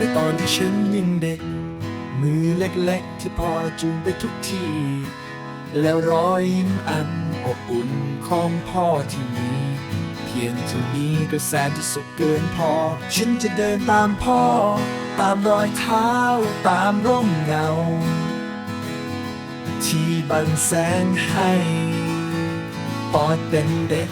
ในตอนฉันยังเด็ก มือเล็กๆ ที่พ่อจูงไปทุกที แล้วรอยยิ้มอันอบอุ่นของพ่อที่มีเพียงเท่านี้ก็แสนจะสุขเกินพอ ฉันจะเดินตามพ่อ ตามรอยเท้า ตามร่มเงา ที่บังแสงให้ ปอดเป็นเด็ก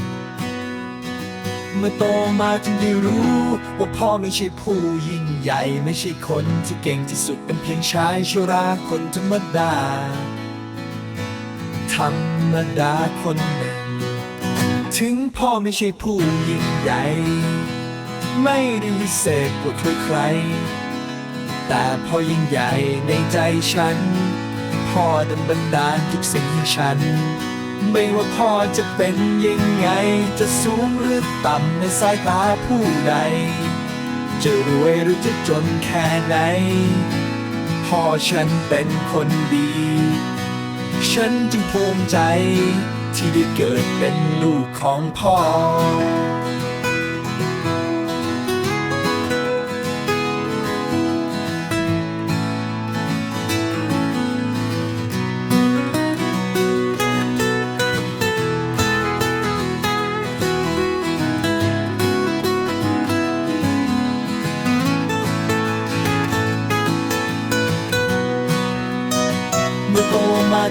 เมื่อโตมาจึงได้รู้ ว่าพ่อไม่ใช่ผู้ยิ่งใหญ่ไม่ใช่คนที่เก่งที่สุดเป็นเพียงชายชราคนธรรมดา ธรรมดาคนหนึ่ง ถึงพ่อไม่ใช่ผู้ยิ่งใหญ่ ไม่ได้วิเศษกว่าใครๆแต่พ่อยิ่งใหญ่ในใจฉัน พ่อดันบันดาลทุกสิ่งให้ฉัน ไม่ว่าพ่อจะเป็นยังไง จะสูงหรือต่ำในสายตาผู้ใด จะรวยหรือจะจนแค่ไหน พ่อฉันเป็นคนดี ฉันจึงภูมิใจที่ได้เกิดเป็นลูกของพ่อ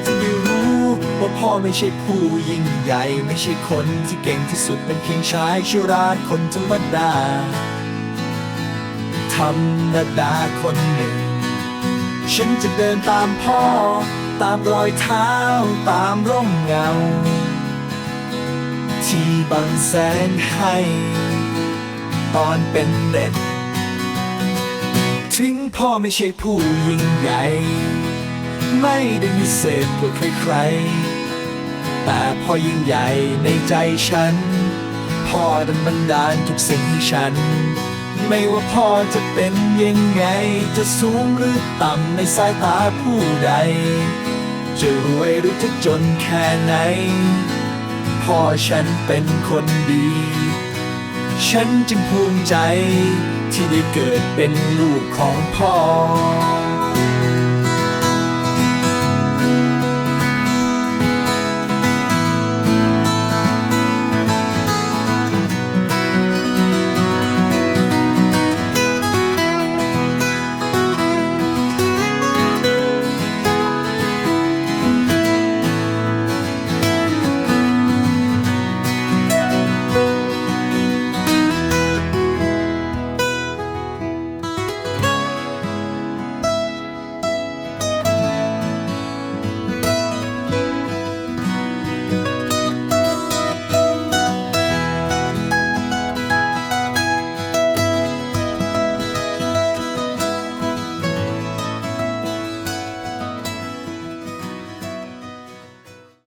จึงได้รู้ว่าพ่อไม่ใช่ผู้ยิ่งใหญ่ ไม่ใช่คนที่เก่งที่สุดเป็นเพียงชายชราคนธรรมดา ธรรมดาคนหนึ่ง ฉันจะเดินตามพ่อ ตามรอยเท้า ตามร่มเงา ที่บังแสงให้ ตอนเป็นเด็กถึงพ่อไม่ใช่ผู้ยิ่งใหญ่ ไม่ได้มีเศษกว่าใครๆ แต่พอยิ่งใหญ่ในใจฉัน พ่อดันบันดาลทุกสิ่งให้ฉัน ไม่ว่าพ่อจะเป็นยังไง จะสูงหรือต่ำในสายตาผู้ใด จะรวยหรือจะจนแค่ไหน พ่อฉันเป็นคนดี ฉันจึงภูมิใจที่ได้เกิดเป็นลูกของพ่อ